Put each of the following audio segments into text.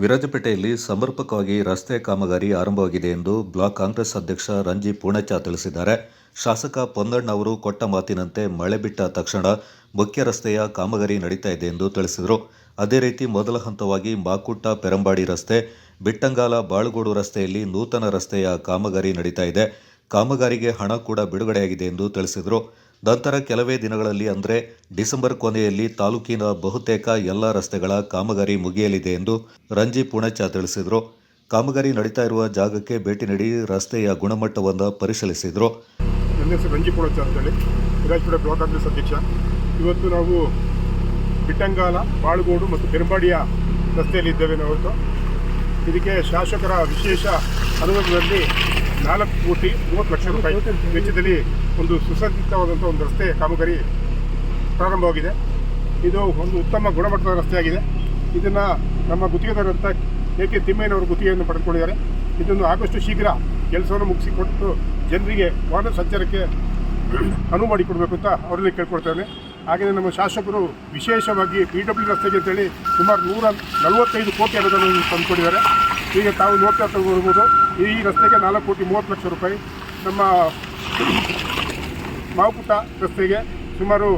ವಿರಾಜಪೇಟೆಯಲ್ಲಿ ಸಮರ್ಪಕವಾಗಿ ರಸ್ತೆ ಕಾಮಗಾರಿ ಆರಂಭವಾಗಿದೆ ಎಂದು ಬ್ಲಾಕ್ ಕಾಂಗ್ರೆಸ್ ಅಧ್ಯಕ್ಷ ರಂಜಿ ಪೂಣಚ್ಚ ತಿಳಿಸಿದ್ದಾರೆ. ಶಾಸಕ ಪೊನ್ನಣ್ಣ ಅವರು ಕೊಟ್ಟ ಮಾತಿನಂತೆ ಮಳೆ ಬಿಟ್ಟ ತಕ್ಷಣ ಮುಖ್ಯ ರಸ್ತೆಯ ಕಾಮಗಾರಿ ನಡೀತಾ ಇದೆ ಎಂದು ತಿಳಿಸಿದರು. ಅದೇ ರೀತಿ ಮೊದಲ ಹಂತವಾಗಿ ಮಾಕುಟ್ಟ ಪೆರಂಬಾಡಿ ರಸ್ತೆ, ಬಿಟ್ಟಂಗಾಲ ಬಾಳುಗೋಡು ರಸ್ತೆಯಲ್ಲಿ ನೂತನ ರಸ್ತೆಯ ಕಾಮಗಾರಿ ನಡೀತಾ ಇದೆ. ಕಾಮಗಾರಿಗೆ ಹಣ ಕೂಡ ಬಿಡುಗಡೆಯಾಗಿದೆ ಎಂದು ತಿಳಿಸಿದರು. ನಂತರ ಕೆಲವೇ ದಿನಗಳಲ್ಲಿ ಅಂದರೆ ಡಿಸೆಂಬರ್ ಕೊನೆಯಲ್ಲಿ ತಾಲೂಕಿನ ಬಹುತೇಕ ಎಲ್ಲ ರಸ್ತೆಗಳ ಕಾಮಗಾರಿ ಮುಗಿಯಲಿದೆ ಎಂದು ರಂಜಿ ಪುಣಚ್ಚ ತಿಳಿಸಿದರು. ಕಾಮಗಾರಿ ನಡೀತಾ ಇರುವ ಜಾಗಕ್ಕೆ ಭೇಟಿ ನೀಡಿ ರಸ್ತೆಯ ಗುಣಮಟ್ಟವನ್ನು ಪರಿಶೀಲಿಸಿದರು. ನನ್ನ ಹೆಸರು ರಂಜಿ ಪುಣಚ ಅಂತೇಳಿ. ವಿರಾಜ್ಪುರ ಬ್ಲಾಕ್ ಕಾಂಗ್ರೆಸ್ ಅಧ್ಯಕ್ಷ. ಇವತ್ತು ನಾವು ಬಿಟ್ಟಂಗಾಲ, ಬಾಳುಗೋಡು ಮತ್ತು ಪೆರಂಬಾಡಿಯ ರಸ್ತೆಯಲ್ಲಿ ಇದ್ದೇವೆ ನಾವು ಇದಕ್ಕೆ ಶಾಸಕರ ವಿಶೇಷ ಅನುದಾನದಲ್ಲಿ ನಾಲ್ಕು ಕೋಟಿ ಮೂವತ್ತು ಲಕ್ಷ ರೂಪಾಯಿ ವೆಚ್ಚದಲ್ಲಿ ಒಂದು ಸುಸಜ್ಜಿತವಾದಂಥ ಒಂದು ರಸ್ತೆ ಕಾಮಗಾರಿ ಪ್ರಾರಂಭವಾಗಿದೆ ಇದು ಒಂದು ಉತ್ತಮ ಗುಣಮಟ್ಟದ ರಸ್ತೆಯಾಗಿದೆ ಇದನ್ನು ನಮ್ಮ ಗುತ್ತಿಗೆದಾರಂಥ ಕೆ ಕೆ ತಿಮ್ಮಯ್ಯನವರು ಗುತ್ತಿಗೆಯನ್ನು ಪಡೆದುಕೊಂಡಿದ್ದಾರೆ. ಇದನ್ನು ಆದಷ್ಟು ಶೀಘ್ರ ಕೆಲಸವನ್ನು ಮುಗಿಸಿಕೊಟ್ಟು ಜನರಿಗೆ ವಾಹನ ಸಂಚಾರಕ್ಕೆ ಅನುವು ಮಾಡಿಕೊಡಬೇಕು ಅಂತ ಅವರಲ್ಲಿ ಕೇಳ್ಕೊಳ್ತೇನೆ ಹಾಗೆಯೇ ನಮ್ಮ ಶಾಸಕರು ವಿಶೇಷವಾಗಿ ಪಿ ಡಬ್ಲ್ಯೂ ರಸ್ತೆಗೆ ಅಂತೇಳಿ ಸುಮಾರು ನೂರ ನಲವತ್ತೈದು ಕೋಟಿ ಅನುದಾನವನ್ನು ತಂದುಕೊಂಡಿದ್ದಾರೆ ಈಗ ತಾವು ನೋಡ್ತಾ ತಗೊಳ್ಬೋದು ಈ ರಸ್ತೆಗೆ ನಾಲ್ಕು ಕೋಟಿ ಮೂವತ್ತು ಲಕ್ಷ ರೂಪಾಯಿ. ನಮ್ಮ ಮಾವುಪುಟ್ಟ ರಸ್ತೆಗೆ ಸುಮಾರು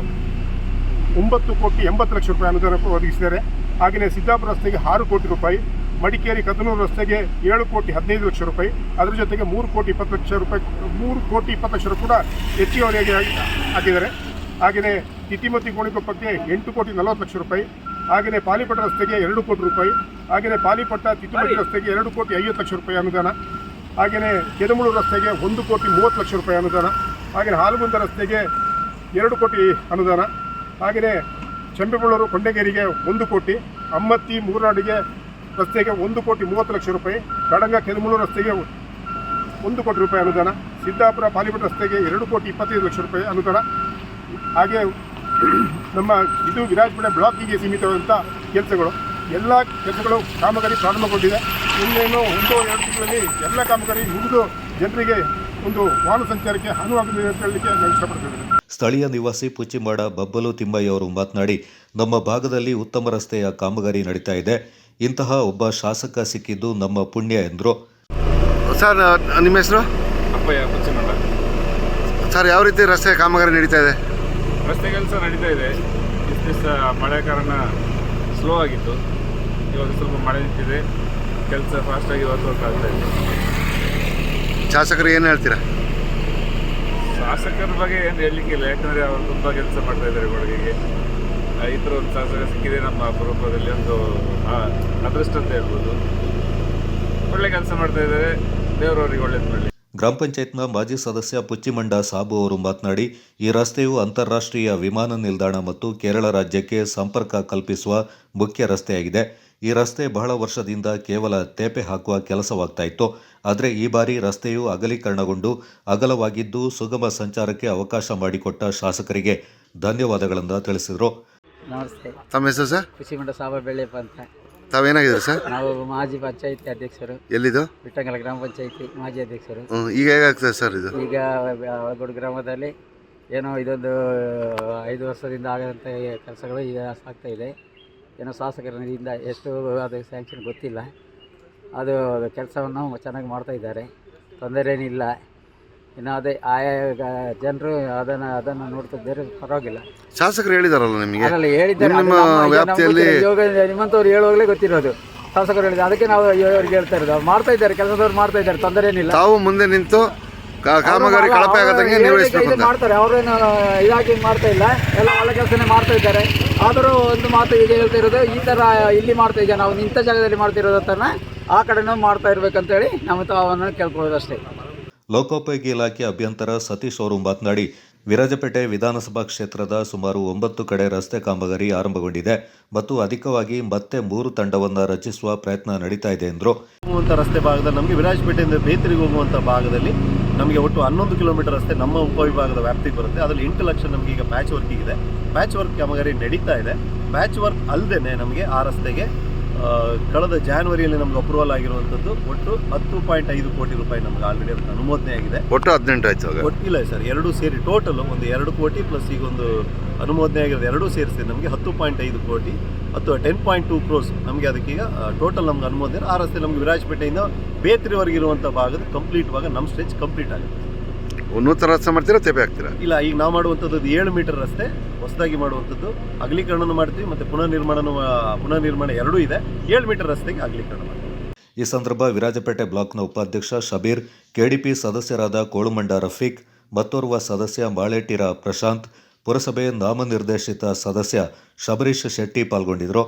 ಒಂಬತ್ತು ಕೋಟಿ ಎಂಬತ್ತು ಲಕ್ಷ ರೂಪಾಯಿ ಅನುದಾನ ಒದಗಿಸಿದ್ದಾರೆ. ಹಾಗೆಯೇ ಸಿದ್ದಾಪುರ ರಸ್ತೆಗೆ ಆರು ಕೋಟಿ ರೂಪಾಯಿ, ಮಡಿಕೇರಿ ಕದನೂರು ರಸ್ತೆಗೆ ಏಳು ಕೋಟಿ ಹದಿನೈದು ಲಕ್ಷ ರೂಪಾಯಿ, ಅದರ ಜೊತೆಗೆ ಮೂರು ಕೋಟಿ ಇಪ್ಪತ್ತು ಲಕ್ಷ ರೂಪಾಯಿ, ಮೂರು ಕೋಟಿ ಇಪ್ಪತ್ತು ಲಕ್ಷ ಕೂಡ ಹೆಚ್ಚುವರಿಯಾಗಿ ಹಾಕಿದ್ದಾರೆ. ಹಾಗೆಯೇ ತಿತಿಮತಿ ಗೋಣಿಕೊಪ್ಪಕ್ಕೆ ಎಂಟು ಕೋಟಿ ನಲವತ್ತು ಲಕ್ಷ ರೂಪಾಯಿ ಹಾಗೆಯೇ ಪಾಲಿಪಟ್ಟ ರಸ್ತೆಗೆ ಎರಡು ಕೋಟಿ ರೂಪಾಯಿ ಹಾಗೆಯೇ ಪಾಲಿಪಟ್ಟ ತಿತಿಮತಿ ರಸ್ತೆಗೆ ಎರಡು ಕೋಟಿ ಐವತ್ತು ಲಕ್ಷ ರೂಪಾಯಿ ಅನುದಾನ ಹಾಗೆಯೇ ಕೆದಮೂಳು ರಸ್ತೆಗೆ ಒಂದು ಕೋಟಿ ಮೂವತ್ತು ಲಕ್ಷ ರೂಪಾಯಿ ಅನುದಾನ ಹಾಗೆಯೇ ಹಾಲುಗುಂದ ರಸ್ತೆಗೆ ಎರಡು ಕೋಟಿ ಅನುದಾನ ಹಾಗೆಯೇ ಚಂಬೆಬಳ್ಳೂರು ಕೊಂಡಗೇರಿಗೆ ಒಂದು ಕೋಟಿ ಅಮ್ಮತ್ತಿ ಮೂರ್ನಾಡಿಗೆ ರಸ್ತೆಗೆ ಒಂದು ಕೋಟಿ ಮೂವತ್ತು ಲಕ್ಷ ರೂಪಾಯಿ ಕಡಂಗ ಕೆದಮೂಳು ರಸ್ತೆಗೆ ಒಂದು ಕೋಟಿ ರೂಪಾಯಿ ಅನುದಾನ ಸಿದ್ದಾಪುರ ಪಾಲಿಪಟ್ಟ ರಸ್ತೆಗೆ ಎರಡು ಕೋಟಿ ಇಪ್ಪತ್ತೈದು ಲಕ್ಷ ರೂಪಾಯಿ ಅನುದಾನ ಹಾಗೆ ನಮ್ಮ ಇದು ವಿರಾಜಪೇಟೆ ಬ್ಲಾಕಿಗೆ ಸೀಮಿತವಾದಂಥ ಕೆಲಸಗಳು. ಎಲ್ಲ ಕೆಲಸಗಳು ಕಾಮಗಾರಿ ಪ್ರಾರಂಭಗೊಂಡಿದೆ. ಇನ್ನೇನು ಒಂದು ಎರಡು ತಿಂಗಳಲ್ಲಿ ಎಲ್ಲ ಕಾಮಗಾರಿ ಮುಗಿದು ಜನರಿಗೆ ಒಂದು ವಾಹನ ಸಂಚಾರಕ್ಕೆ ಅನುವಾಗಲಿದೆ ಅಂತ ಹೇಳಲಿಕ್ಕೆ ನಾನು ಇಷ್ಟಪಡ್ತಿದ್ದೇನೆ ಸ್ಥಳೀಯ ನಿವಾಸಿ ಪುಚ್ಚಿಮಾಡ ಬಬ್ಬಲು ತಿಮ್ಮಯ್ಯ ಅವರು ಮಾತನಾಡಿ ನಮ್ಮ ಭಾಗದಲ್ಲಿ ಉತ್ತಮ ರಸ್ತೆಯ ಕಾಮಗಾರಿ ನಡೀತಾ ಇದೆ. ಇಂತಹ ಒಬ್ಬ ಶಾಸಕ ಸಿಕ್ಕಿದ್ದು ನಮ್ಮ ಪುಣ್ಯ ಎಂದರು. ಸರ್ ನಿಮ್ಮ ಹೆಸರು? ಅಪ್ಪಯ್ಯ ಪುಚ್ಚಿಮಾಡ ಸರ್ ಯಾವ ರೀತಿ ರಸ್ತೆ ಕಾಮಗಾರಿ ನಡೀತಾ ಇದೆ? ರಸ್ತೆ ಕೆಲಸ ನಡೀತಾ ಇದೆ. ಇಷ್ಟು ದಿವಸ ಮಳೆ ಕಾರಣ ಸ್ಲೋ ಆಗಿತ್ತು. ಇವಾಗ ಸ್ವಲ್ಪ ಮಳೆ ನಿಂತಿದೆ. ಕೆಲಸ ಫಾಸ್ಟಾಗಿ ವರ್ಕ್ ವರ್ಕ್ ಆಗ್ತಾ ಇದೆ. ಶಾಸಕರು ಏನು ಹೇಳ್ತೀರಾ? ಶಾಸಕರ ಬಗ್ಗೆ ಏನು ಹೇಳಲಿಕ್ಕಿಲ್ಲ ಯಾಕಂದರೆ ಅವರು ತುಂಬ ಕೆಲಸ ಮಾಡ್ತಾ ಇದ್ದಾರೆ ಕೊಡಗಿಗೆ. ಈ ಥರ ಒಂದು ಶಾಸಕ ಸಿಕ್ಕಿದೆ ನಮ್ಮ ಅಪರೂಪದಲ್ಲಿ ಒಂದು ಅದೃಷ್ಟ ಅಂತ ಹೇಳ್ಬೋದು. ಒಳ್ಳೆ ಕೆಲಸ ಮಾಡ್ತಾ ಇದ್ದಾರೆ. ದೇವರವರಿಗೆ ಒಳ್ಳೇದು ಮಾಡಲಿ. ಗ್ರಾಮ ಪಂಚಾಯತ್ನ ಮಾಜಿ ಸದಸ್ಯ ಪುಚ್ಚಿಮಂಡ ಸಾಬು ಅವರು ಮಾತನಾಡಿ ಈ ರಸ್ತೆಯು ಅಂತಾರಾಷ್ಟ್ರೀಯ ವಿಮಾನ ನಿಲ್ದಾಣ ಮತ್ತು ಕೇರಳ ರಾಜ್ಯಕ್ಕೆ ಸಂಪರ್ಕ ಕಲ್ಪಿಸುವ ಮುಖ್ಯ ರಸ್ತೆಯಾಗಿದೆ. ಈ ರಸ್ತೆ ಬಹಳ ವರ್ಷದಿಂದ ಕೇವಲ ತೇಪೆ ಹಾಕುವ ಕೆಲಸವಾಗ್ತಾ ಇತ್ತು. ಆದರೆ ಈ ಬಾರಿ ರಸ್ತೆಯು ಅಗಲೀಕರಣಗೊಂಡು ಅಗಲವಾಗಿದ್ದು ಸುಗಮ ಸಂಚಾರಕ್ಕೆ ಅವಕಾಶ ಮಾಡಿಕೊಟ್ಟ ಶಾಸಕರಿಗೆ ಧನ್ಯವಾದಗಳನ್ನು ತಿಳಿಸಿದರು. ನಮಸ್ತೆ. ತಮ್ಮ ಹೆಸರು ಸರ್? ಕೃಷಿಮಂಡ ಸಾಬ ಬೆಳ್ಳೆಪ್ಪ ಅಂತ. ತಾವೇನಾಗಿದ್ದೀರಿ ಸರ್? ನಾವು ಮಾಜಿ ಪಂಚಾಯತಿ ಅಧ್ಯಕ್ಷರು. ಎಲ್ಲಿದು? ಬಿಟ್ಟಂಗಲ ಗ್ರಾಮ ಪಂಚಾಯಿತಿ ಮಾಜಿ ಅಧ್ಯಕ್ಷರು. ಹ್ಮ್, ಈಗ ಹೇಗಾಗ್ತದೆ ಸರ್ ಇದು? ಈಗ ಒಳಗೋಡು ಗ್ರಾಮದಲ್ಲಿ ಏನೋ ಇದೊಂದು ಐದು ವರ್ಷದಿಂದ ಆಗದಂತ ಕೆಲಸಗಳು ಈಗ ಆಗ್ತಾ ಇದೆ. ಏನೋ ಶಾಸಕರ ನಿಧಿಯಿಂದ ಎಷ್ಟು ಅದು ಸ್ಯಾಂಕ್ಷನ್ ಗೊತ್ತಿಲ್ಲ. ಅದು ಕೆಲಸವನ್ನು ಚೆನ್ನಾಗಿ ಮಾಡ್ತಾ ಇದ್ದಾರೆ. ತೊಂದರೆ ಏನಿಲ್ಲ ಇನ್ನು ಅದೇ ಆಯಾ ಜನರು ಅದನ್ನು ಅದನ್ನು ಬೇರೆ ಪರವಾಗಿಲ್ಲ. ಶಾಸಕರು ಹೇಳಿದಾರಲ್ಲ ನಿಮಗೆ? ಅದರಲ್ಲಿ ಹೇಳಿದ್ದಾರೆ. ನಿಮ್ಮ ಅದು ನಮ್ಮ- ಈಗ ವ್ಯಾಪ್ತಿಯಲ್ಲಿ- ನಮ್ಗೆ ಯೋಗ ನಿಮ್ಮಂಥವ್ರು ಹೇಳುವಾಗಲೇ ಗೊತ್ತಿರೋದು. ಶಾಸಕರು ಹೇಳಿದ ಅದಕ್ಕೆ ನಾವು ಅವ್ರಿಗೆ ಹೇಳ್ತಾ ಇರೋದು. ಅವ್ರು ಮಾಡ್ತಾ ಇದ್ದಾರೆ ಕೆಲಸದವ್ರು ಮಾಡ್ತಾ ಇದ್ದಾರೆ ತೊಂದರೆ ಏನಿಲ್ಲ. ತಾವು ಮುಂದೆ ನಿಂತು ಕಾ- ಕಾಮಗಾರಿ ಅವ್ರು- ಕಳಪೆ ಅವ್ರು ಆಗದಂಗೆ ಹೇಳಿದ ಇದು ಮಾಡ್ತಾರೆ ಅವರೇನು ಇದಾಗಿ ಮಾಡ್ತಾ ಇಲ್ಲ. ಎಲ್ಲ ಒಳ್ಳೆ ಕೆಲಸನೇ ಮಾಡ್ತಾ ಇದ್ದಾರೆ. ಆದರೂ ಒಂದು ಮಾತು ಈಗ ಹೇಳ್ತಾ ಇರೋದು ಈ ಥರ ಇಲ್ಲಿ ಮಾಡ್ತಾ ಇದ್ದೆ ನಾವು ಇಂಥ ಜಾಗದಲ್ಲಿ ಮಾಡ್ತಿರೋದು ಅಂತಾನೆ ಆ ಕಡೆನೂ ಮಾಡ್ತಾ ಇರ್ಬೇಕಂತೇಳಿ ನಮ್ಮ ತಾವನ್ನು ಕೇಳ್ಕೊಳ್ಳೋದು ಅಷ್ಟೇ. ಲೋಕೋಪಯೋಗಿ ಇಲಾಖೆ ಅಭ್ಯಂತರ ಸತೀಶ್ ಅವರು ಮಾತನಾಡಿ, ವಿರಾಜಪೇಟೆ ವಿಧಾನಸಭಾ ಕ್ಷೇತ್ರದ ಸುಮಾರು ಒಂಬತ್ತು ಕಡೆ ರಸ್ತೆ ಕಾಮಗಾರಿ ಆರಂಭಗೊಂಡಿದೆ ಮತ್ತು ಅಧಿಕವಾಗಿ ಮತ್ತೆ ಮೂರು ತಂಡವನ್ನು ರಚಿಸುವ ಪ್ರಯತ್ನ ನಡೀತಾ ಇದೆ ಎಂದರು. ಹೋಗುವಂಥ ರಸ್ತೆ ಭಾಗದಲ್ಲಿ ನಮಗೆ ವಿರಾಜಪೇಟೆಯಿಂದ ಬೇತರಿಗೆ ಹೋಗುವಂಥ ಭಾಗದಲ್ಲಿ ನಮಗೆ ಒಟ್ಟು ಹನ್ನೊಂದು ಕಿಲೋಮೀಟರ್ ರಸ್ತೆ ನಮ್ಮ ಉಪವಿಭಾಗದ ವ್ಯಾಪ್ತಿಗೆ ಬರುತ್ತೆ. ಅದರಲ್ಲಿ ಎಂಟು ಲಕ್ಷ ನಮಗೆ ಈಗ ಪ್ಯಾಚ್ ವರ್ಕ್ ಇದೆ ಪ್ಯಾಚ್ ವರ್ಕ್ ಕಾಮಗಾರಿ ನಡೀತಾ ಇದೆ. ಪ್ಯಾಚ್ ವರ್ಕ್ ಅಲ್ಲದೆ ನಮಗೆ ಆ ರಸ್ತೆಗೆ ಕಳೆದ ಜಾನ್ವರಿಯಲ್ಲಿ ನಮ್ಗೆ ಅಪ್ರೂವಲ್ ಆಗಿರುವಂಥದ್ದು ಒಟ್ಟು ಹತ್ತು ಪಾಯಿಂಟ್ ಐದು ಕೋಟಿ ರೂಪಾಯಿ ನಮ್ಗೆ ಆಲ್ರೆಡಿ ಅದಕ್ಕೆ ಅನುಮೋದನೆ ಆಗಿದೆ. ಒಟ್ಟು ಹದಿನೆಂಟು ಆಯ್ತು ಒಟ್ಟು ಇಲ್ಲ ಸರ್ ಎರಡು ಸೇರಿ ಟೋಟಲ್ ಒಂದು ಎರಡು ಕೋಟಿ ಪ್ಲಸ್ ಈಗ ಒಂದು ಅನುಮೋದನೆ ಆಗಿರೋದು ಎರಡೂ ಸೇರಿಸಿ ನಮಗೆ ಹತ್ತು ಪಾಯಿಂಟ್ ಐದು ಕೋಟಿ ಅಥವಾ ಟೆನ್ ಪಾಯಿಂಟ್ ಟೂ ಕ್ರೋಸ್ ನಮಗೆ ಅದಕ್ಕೀಗ ಟೋಟಲ್ ನಮ್ಗೆ ಅನುಮೋದನೆ ಆ ರಸ್ತೆ ನಮ್ಗೆ ವಿರಾಜಪೇಟೆಯಿಂದ ಬೇತ್ರಿವರೆಗೆ ಇರುವಂಥ ಭಾಗದ ಕಂಪ್ಲೀಟ್ ಭಾಗ ನಮ್ಮ ಸ್ಟೇಜ್ ಕಂಪ್ಲೀಟ್ ಆಗುತ್ತೆ. ನೂತನ ರಸ್ತೆ ಮಾಡ್ತೀರಾ ತೆಪೆ ಹಾಕ್ತೀರಾ? ಇಲ್ಲ ಈಗ ನಾವು ಮಾಡುವಂಥದ್ದು ಅದು ಏಳು ಮೀಟರ್ ರಸ್ತೆ ಹೊಸದಾಗಿ ಮಾಡುವಂಥದ್ದು. ಅಗಲೀಕರಣನೂ ಮಾಡ್ತೀವಿ ಮತ್ತು ಪುನರ್ ಪುನರ್ನಿರ್ಮಾಣ ಪುನರ್ ನಿರ್ಮಾಣ ಎರಡೂ ಇದೆ. ಏಳು ಮೀಟರ್ ರಸ್ತೆಗೆ ಅಗಲೀಕರಣ ಮಾಡ್ತೀವಿ. ಈ ಸಂದರ್ಭ ವಿರಾಜಪೇಟೆ ಬ್ಲಾಕ್ನ ಉಪಾಧ್ಯಕ್ಷ ಶಬೀರ್ ಕೆಡಿಪಿ ಸದಸ್ಯರಾದ ಕೋಳುಮಂಡ ರಫೀಕ್ ಮತ್ತೋರ್ವ ಸದಸ್ಯ ಮಾಳೇಟಿರ ಪ್ರಶಾಂತ್ ಪುರಸಭೆ ನಾಮನಿರ್ದೇಶಿತ ಸದಸ್ಯ ಶಬರೀಶ್ ಶೆಟ್ಟಿ ಪಾಲ್ಗೊಂಡಿದ್ದರು.